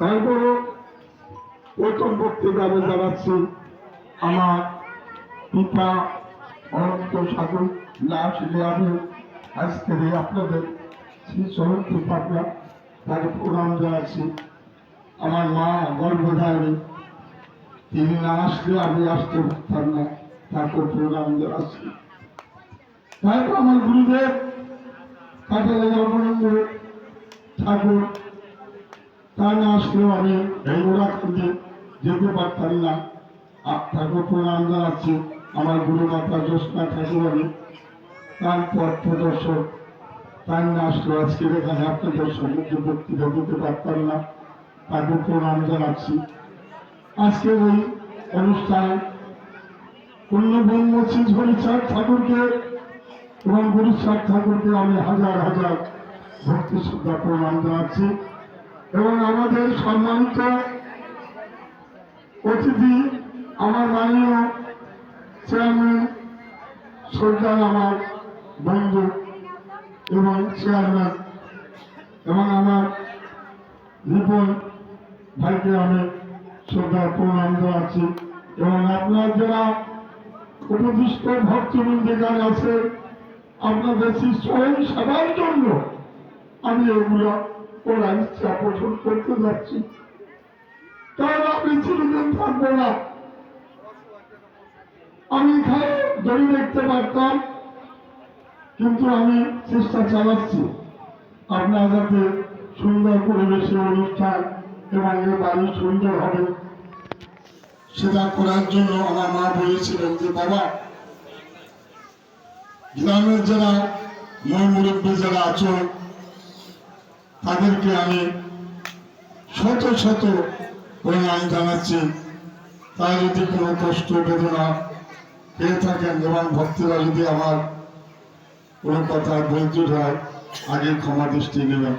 তারপরে প্রথম বক্তৃতা আমি জানাচ্ছি, আমার পিতা অনন্ত সাধু লাশ আজকের এই আপনাদের শ্রী চরণ পিতাকে তাকে প্রণাম জানাচ্ছি। আমার মা গর্ভধারী তিনি না আসলে আমি আসতে পারতাম না, তাকে প্রণাম জানাচ্ছি। তারপর আমার গুরুদেব কাটালে জন্মানন্দ ঠাকুর তা না আসলেও আমি এই ওরাখান্তে যেতে পারতাম না। আপনাকে প্রণাম জানাচ্ছি, আমার গুরু মাতা জ্যোৎস্না ঠাকুরানি। তার পথ প্রদর্শক তার না আসলেও আজকে এখানে আপনাদের সম্মুখে বক্তৃতা দিতে পারতাম না। তাকে প্রণাম জানাচ্ছি। আজকে ওই অনুষ্ঠান পূর্ণব্রহ্ম শ্রী হরিচাঁদ ঠাকুরকে এবং গুরুচাঁদ ঠাকুরকে আমি হাজার হাজার ভক্তি শ্রদ্ধা প্রণাম জানাচ্ছি। এবং আমাদের সম্মানিত অতিথি, আমার মাননীয় চেয়ারম্যান সর্দার আমার বন্ধু এবং চেয়ারম্যান এবং আমার রিপন ভাইকে আমি শ্রদ্ধা প্রণাম জানাচ্ছি এবং আপনার যারা উপদিষ্ট ভক্তবৃন্দ গান আছে, আপনাদের স্বয়ং সেবার জন্য আমি এগুলো ওরা ইচ্ছা পোষণ করতে যাচ্ছি কারণ আমি চিরদিন থাকব না আমি এখানে দড়ি দেখতে পারতাম কিন্তু আমি চেষ্টা চালাচ্ছি। আপনার যাতে সুন্দর পরিবেশে অনুষ্ঠান এবং এ বাড়ি সুন্দর হবে। সেটা করার জন্য আমার মা বলেছিলেন যে, বাবা, গ্রামের যারা ময়মুরব্বী যারা আছো তাদেরকে আমি শত শত প্রণাম জানাচ্ছি। তাই যদি কোনো কষ্ট, বেদনা পেয়ে থাকেন এবং ভক্তরা যদি আমার কোনো কথা বলতে হয়, আগে ক্ষমা দৃষ্টি নেবেন।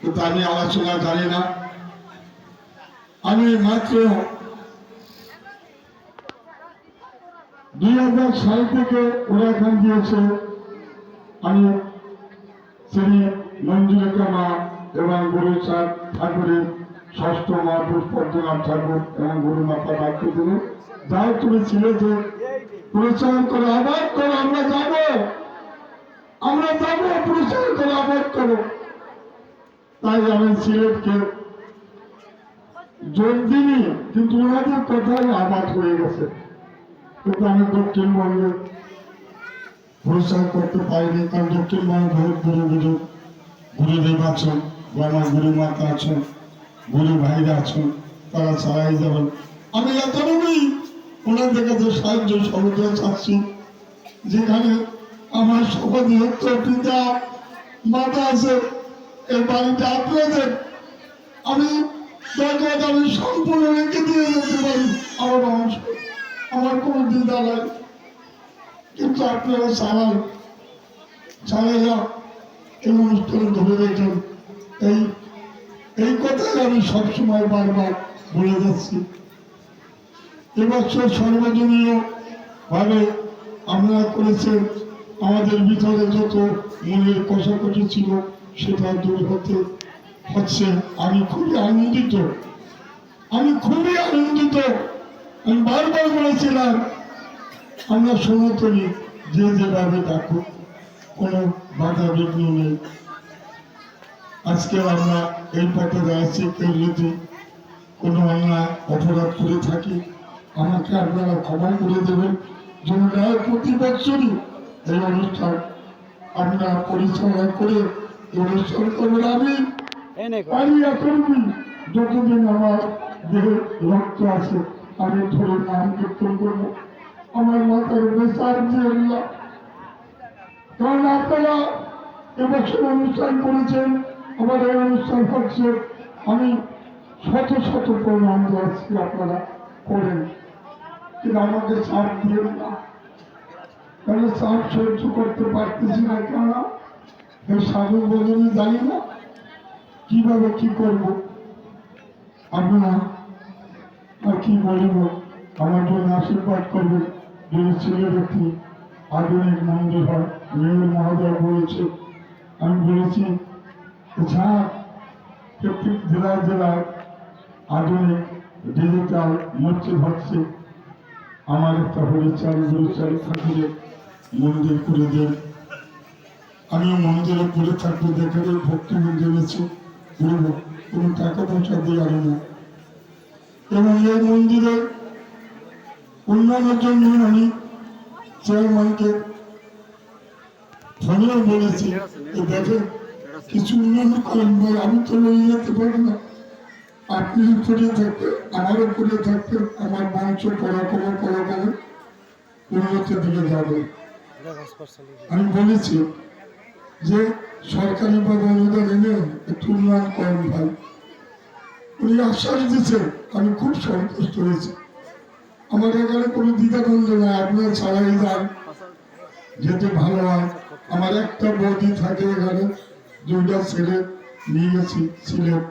কিন্তু আমি আলোচনা জানি না। আমি মাত্র দুই হাজার সাল থেকে ওরা দিয়েছে। আমি শ্রী মঞ্জুরেখা মা এবং গুরু চাঁদ ঠাকুরের ষষ্ঠ মা পুষ্পদ্রনাথ ঠাকুর এবং গুরু মাতা বাক্য দিল যাও তুমি ছিলে যে পরিচয় করে, আবার করো, আমরা যাব। আমরা যাব পরিচয় করে, আবার করো। তাই আমি সিলেটকে জোর দিনই কিন্তু ওনাদের কথাই আবাদ হয়ে গেছে। কিন্তু আমি দক্ষিণবঙ্গে পরিচয় করতে পারিনি কারণ দক্ষিণবঙ্গে বহুত গুরু গুরু গুরুদেব আছেন আমার গুরু মাতা আছেন, গুরু ভাইরা আছেন, তারা চালাই যাবেন। আমি এতটুকুই ওনাদের কাছে সাহায্য সহযোগিতা চাচ্ছি, যেখানে আমার সভাধিহত্য পিতা, মাতা আছে, এই বাড়িটা আপনাদের। আমি দরকার আমি সম্পূর্ণ রেখে দিয়ে যেতে পারি। আমার অংশ আমার কোনো দ্বিধা নাই। কিন্তু আপনারা চালান চালাইয়া এই অনুষ্ঠানে ধরে রেখেন এই এই কথাই আমি সবসময় বারবার বলে যাচ্ছি। এবছর সর্বজনীয় ভাবে আমরা করেছেন, আমাদের ভিতরে যত মনের কষাকষি ছিল সেটা দূর হতে হচ্ছে। আমি খুবই আনন্দিত। আমি খুবই আনন্দিত। আমি বারবার বলেছিলাম আমরা সনাতনী যে যেভাবে ডাকো কোনো বাধা বিঘ্ন নেই। আজকে আমরা এই পথে যাচ্ছি কেউ যদি কোনো অন্যায় অপরাধ করে থাকি। আমাকে আপনারা ক্ষমা করে দেবেন। যেন প্রতি বছরই এই অনুষ্ঠান আপনারা পরিচালনা করে এই অনুষ্ঠান করবেন আমি পারিয়া করবি যতদিন আমার দেহে রক্ত আছে আমি ধরে নাম কীর্তন করব। আমার মাথার বেসার দিয়ে কারণ আপনারা এবছর অনুষ্ঠান করেছেন আমার এই অনুষ্ঠান হচ্ছে আমি শত শত প্রণাম যাচ্ছি আপনারা করেন। কিন্তু আমাকে চাপ দিয়েন না। তাহলে চাপ সহ্য করতে পারতেছি না কেন? এই সাধু বজনে জানি না। কীভাবে কি করব? আপনারা আর কি বলব? আমার জন্য আশীর্বাদ করবেন। যদি ছেলের একটি আধুনিক মন্দির হয়। মেয়র মহোদয় বলেছে, আমি বলেছি যা প্রত্যেক জেলায় জেলায় আধুনিক ডিজিটাল মূর্তি হচ্ছে। আমার একটা হরিচাল গুরুচাল ঠাকুরের মন্দির করে দেন। আমিও মন্দিরে পড়ে থাকব দেখালে ভক্তি মন্দির আছে করব কোনো টাকা পয়সা দিয়ে আনো না এবং এই মন্দিরের উন্নয়নের জন্য আমি চেয়ারম্যানকে বলেছি। যে দেখেন কিছু উন্নয়ন করেন ভাই আমি তো নিয়ে যেতে পারি না। আপনি করে থাকবেন আমারও করে থাকবেন, আমার বংশ পরাক্রম পরাক্রম উন্নতির দিকে যাবে। আমি বলেছি যে সরকারি বা অনুদান এনে একটু উন্নয়ন করেন ভাই। উনি আশ্বাস দিচ্ছেন আমি খুব সন্তুষ্ট হয়েছি। আমার এখানে কোনো দ্বিধাদ্বন্দ্ব নাই আপনিও ছাড়াই যান। যেতে ভালো হয়। আমার একটা বৌদি থাকে এখানে, দুইটা ছেলে নিয়ে গেছি সিলেট